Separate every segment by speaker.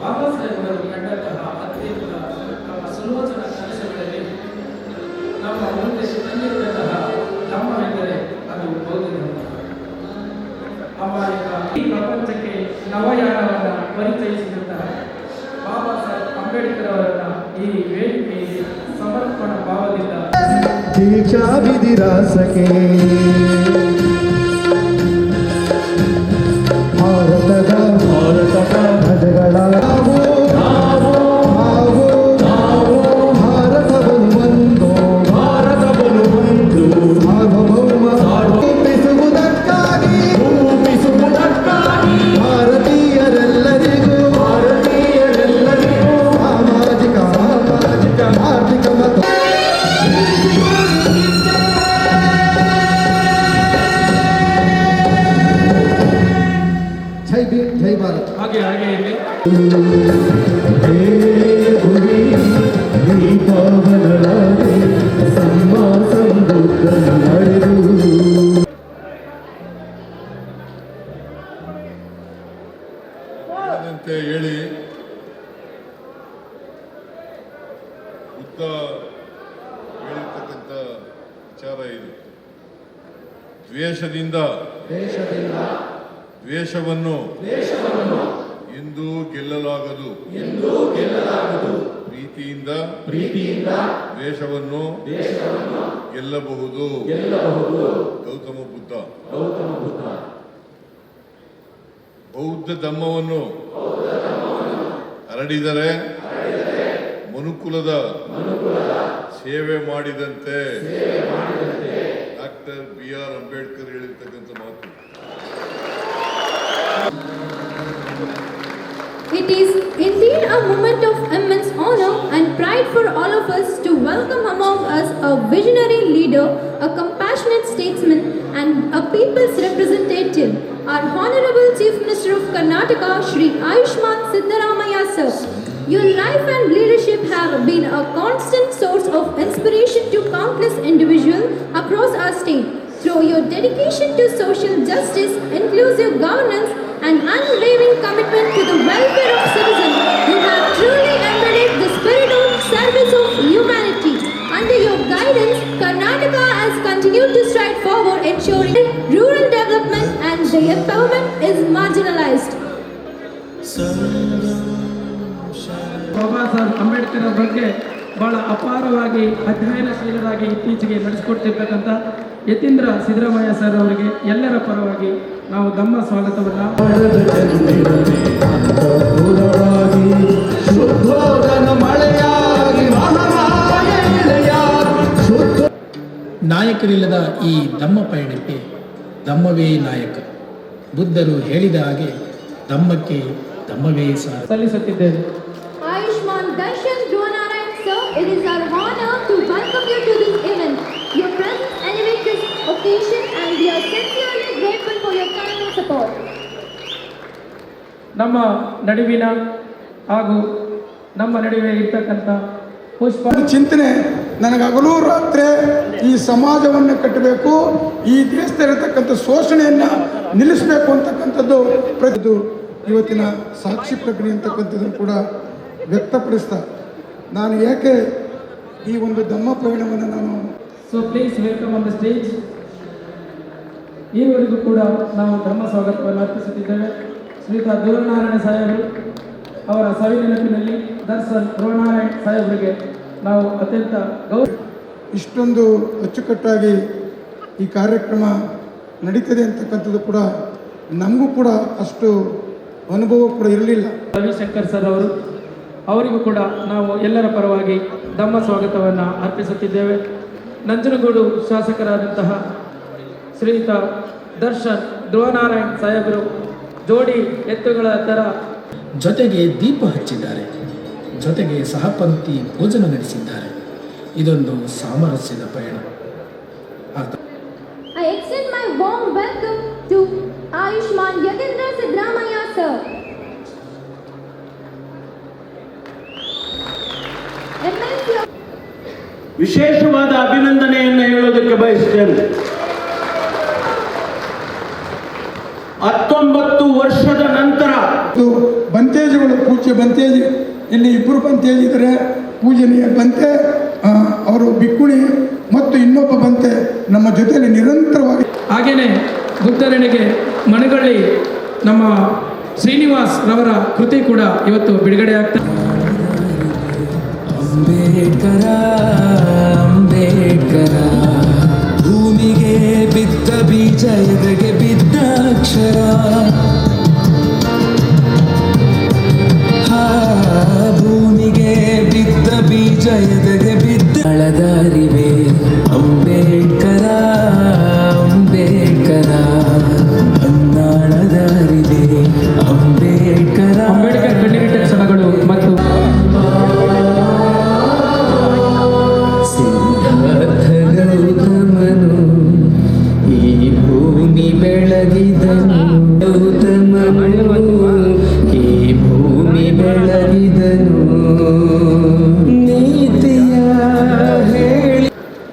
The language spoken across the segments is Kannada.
Speaker 1: ಬಾಬಾ ಸಾಹೇಬರು ನಮ್ಮ ಸುಲೋಚನ ಕೆಲಸಗಳಲ್ಲಿ ನಮ್ಮ ಮುಂದೆ ಸಿದ್ಧಂತಹ ಧರ್ಮವೆಂದರೆ ಅದು ಬೌದ್ಧ ಅಮಾಯಕ ಈ ಪ್ರಪಂಚಕ್ಕೆ ನವಯಾನವನ್ನು ಪರಿಚಯಿಸಿದಂತಹ ಬಾಬಾ ಸಾಹೇಬ್ ಅಂಬೇಡ್ಕರ್ ಅವರನ್ನ ಈ
Speaker 2: ವೇದಿಕೆ दिल चाबी
Speaker 3: दिला सके। ಬುದ್ಧ ಹೇಳಿರ್ತಕ್ಕಂಥ ವಿಚಾರ ಇದು. ದ್ವೇಷದಿಂದ
Speaker 2: ದ್ವೇಷದಿಂದ
Speaker 3: ದ್ವೇಷವನ್ನು
Speaker 2: ದ್ವೇಷವನ್ನು
Speaker 3: ಎಂದೂ ಗೆಲ್ಲಲಾಗದು.
Speaker 2: ಎಂದೂ ಗೆಲ್ಲಲಾಗದು.
Speaker 3: ಪ್ರೀತಿಯಿಂದ
Speaker 2: ಪ್ರೀತಿಯಿಂದ
Speaker 3: ದ್ವೇಷವನ್ನು
Speaker 2: ದ್ವೇಷವನ್ನು
Speaker 3: ಗೆಲ್ಲಬಹುದು.
Speaker 2: ಗೆಲ್ಲಬಹುದು.
Speaker 3: ಗೌತಮ ಬುದ್ಧ.
Speaker 2: ಗೌತಮ ಬುದ್ಧ.
Speaker 3: ಬೌದ್ಧ ಧಮ್ಮವನ್ನು ಹರಡಿದರೆ ಮನುಕುಲದ ಸೇವೆ ಮಾಡಿದಂತೆ ಡಾಕ್ಟರ್ ಬಿ ಆರ್ ಅಂಬೇಡ್ಕರ್ ಹೇಳಿರ್ತಕ್ಕಂಥ ಮಾತು
Speaker 4: It is indeed a moment of immense honor and pride for all of us to welcome among us a visionary leader, a compassionate statesman, and a people's representative, our Honorable Chief Minister of Karnataka, Shri Ayushman Siddaramaya sir. Your life and leadership have been a constant source of inspiration to countless individuals across our state. Through your dedication to social justice, inclusive governance, and unwavering commitment to the welfare of citizens,
Speaker 1: ಬಗ್ಗೆ ಬಹಳ ಅಪಾರವಾಗಿ ಅಧ್ಯಯನಶೀಲರಾಗಿ ಇತ್ತೀಚೆಗೆ ನಡೆಸಿಕೊಡ್ತಿರ್ತಕ್ಕಂಥ ಯತೀಂದ್ರ ಸಿದ್ದರಾಮಯ್ಯ ಸರ್ ಅವರಿಗೆ ಎಲ್ಲರ ಪರವಾಗಿ ನಾವು ನಮ್ಮ ಸ್ವಾಗತವನ್ನು
Speaker 5: ನಾಯಕರಿಲ್ಲದ ಈ ಧಮ್ಮ ಪಯಣಕ್ಕೆ ಧಮ್ಮವೇ ನಾಯಕ. ಬುದ್ಧರು ಹೇಳಿದ ಹಾಗೆ ಧಮ್ಮಕ್ಕೆ ಧಮ್ಮವೇ ಸಾರ.
Speaker 1: ಸಲ್ಲಿಸುತ್ತಿದ್ದೇವೆ
Speaker 4: Ayushman Darshan Dhruvanarayan sir, it is our honor to welcome you to this event. Your presence elevates occasion and we are sincerely grateful for your kind support.
Speaker 1: ನಮ್ಮ ನಡುವಿನ ಹಾಗೂ ನಮ್ಮ ನಡುವೆ ಇರ್ತಕ್ಕಂಥ ಪುಷ್ಪ
Speaker 6: ಚಿಂತನೆ ನನಗೆ ಹಗಲು ರಾತ್ರಿ ಈ ಸಮಾಜವನ್ನು ಕಟ್ಟಬೇಕು ಈ ದೇಶದಲ್ಲಿರತಕ್ಕಂಥ ಶೋಷಣೆಯನ್ನು ನಿಲ್ಲಿಸಬೇಕು ಅಂತಕ್ಕಂಥದ್ದು ಪ್ರತಿದು ಇವತ್ತಿನ ಸಾಕ್ಷಿ ಪ್ರಕ್ರಿಯೆ ಅಂತಕ್ಕಂಥದ್ದನ್ನು ಕೂಡ ವ್ಯಕ್ತಪಡಿಸ್ತಾ ನಾನು ಯಾಕೆ ಈ ಒಂದು ಧಮ್ಮ ಪಯಣವನ್ನು ನಾನು
Speaker 1: so please welcome on the stage ಈವರೆಗೂ ಕೂಡ ನಾವು ಧರ್ಮ ಸ್ವಾಗತವನ್ನು ಅರ್ಪಿಸುತ್ತಿದ್ದೇವೆ. ಶ್ರೀತಾ ಧ್ರುವನಾರಾಯಣ ಸಾಹೇಬರು ಅವರ ಸವಿ ನೆನಪಿನಲ್ಲಿ ದರ್ಶನ್ ಧ್ರುವನಾರಾಯಣ ಸಾಹೇಬರಿಗೆ ನಾವು ಅತ್ಯಂತ ಗೌರವ
Speaker 6: ಇಷ್ಟೊಂದು ಅಚ್ಚುಕಟ್ಟಾಗಿ ಈ ಕಾರ್ಯಕ್ರಮ ನಡೀತದೆ ಅಂತಕ್ಕಂಥದ್ದು ಕೂಡ ನಮಗೂ ಕೂಡ ಅಷ್ಟು ಅನುಭವ ಕೂಡ ಇರಲಿಲ್ಲ.
Speaker 1: ರವಿಶಂಕರ್ ಸರ್ ಅವರು ಅವರಿಗೂ ಕೂಡ ನಾವು ಎಲ್ಲರ ಪರವಾಗಿ ಧಮ್ಮ ಸ್ವಾಗತವನ್ನು ಅರ್ಪಿಸುತ್ತಿದ್ದೇವೆ. ನಂಜನಗೂಡು ಶಾಸಕರಾದಂತಹ ಶ್ರೀಯುತ ದರ್ಶನ್ ಧ್ರುವನಾರಾಯಣ್ ಸಾಹೇಬರು ಜೋಡಿ ಎತ್ತುಗಳ ತರ
Speaker 5: ಜೊತೆಗೆ ದೀಪ ಹಚ್ಚಿದ್ದಾರೆ. ಜೊತೆಗೆ ಸಹಪಂಕ್ತಿ ಭೋಜನ ನಡೆಸಿದ್ದಾರೆ. ಇದೊಂದು ಸಾಮರಸ್ಯದ ಪಯಣ. ಆತ
Speaker 4: I extend my warm welcome to Ayushman Yatindra Sidramaya sir.
Speaker 7: ವಿಶೇಷವಾದ ಅಭಿನಂದನೆಯನ್ನು ಹೇಳೋದಕ್ಕೆ ಬಯಸ್ತೇನೆ ಹತ್ತೊಂಬತ್ತು ವರ್ಷದ ನಂತರ
Speaker 6: ಬಂತೇಜುಗಳು ಪೂಜೆ ಬಂತೇಜ್. ಇಲ್ಲಿ ಇಬ್ಬರು ಬಂತೇಜ್ ಇದ್ದಾರೆ. ಪೂಜನೀಯ ಬಂತೆ ಅವರು ಬಿಕ್ಕುಣಿ ಮತ್ತು ಇನ್ನೊಬ್ಬ ಬಂತೆ ನಮ್ಮ ಜೊತೆಯಲ್ಲಿ ನಿರಂತರವಾಗಿ
Speaker 1: ಹಾಗೆಯೇ ಗುಪ್ತರಣೆಗೆ ಮಣಗಳ್ಳಿ ನಮ್ಮ ಶ್ರೀನಿವಾಸ್ ರವರ ಕೃತಿ ಕೂಡ ಇವತ್ತು ಬಿಡುಗಡೆ ಆಗ್ತಾ
Speaker 8: ಅಂಬೇಡ್ಕರ ಅಂಬೇಡ್ಕರ. ಬಿದ್ದ ಬೀಜ ಎದೆಗೆ ಬಿದ್ದ ಅಕ್ಷರ ಹಾ, ಭೂಮಿಗೆ ಬಿದ್ದ ಬೀಜ ಎದೆಗೆ ಬಿದ್ದ. ಅಳದಾರಿವೆ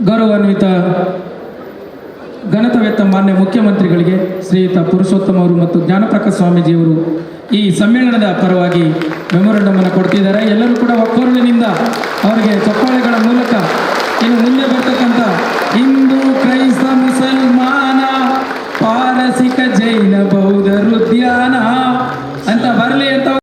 Speaker 1: ಗೌರವಾನ್ವಿತ ಘನತವೆತ್ತ ಮಾನ್ಯ ಮುಖ್ಯಮಂತ್ರಿಗಳಿಗೆ ಶ್ರೀಯುತ ಪುರುಷೋತ್ತಮ ಅವರು ಮತ್ತು ಜ್ಞಾನಪ್ರಕಾಶ್ ಸ್ವಾಮೀಜಿಯವರು ಈ ಸಮ್ಮೇಳನದ ಪರವಾಗಿ ಮೆಮೊರಂಡಮ್ ಅನ್ನು ಕೊಡ್ತಿದ್ದಾರೆ. ಎಲ್ಲರೂ ಕೂಡ ಒಕ್ಕೊರಳಿನಿಂದ ಅವರಿಗೆ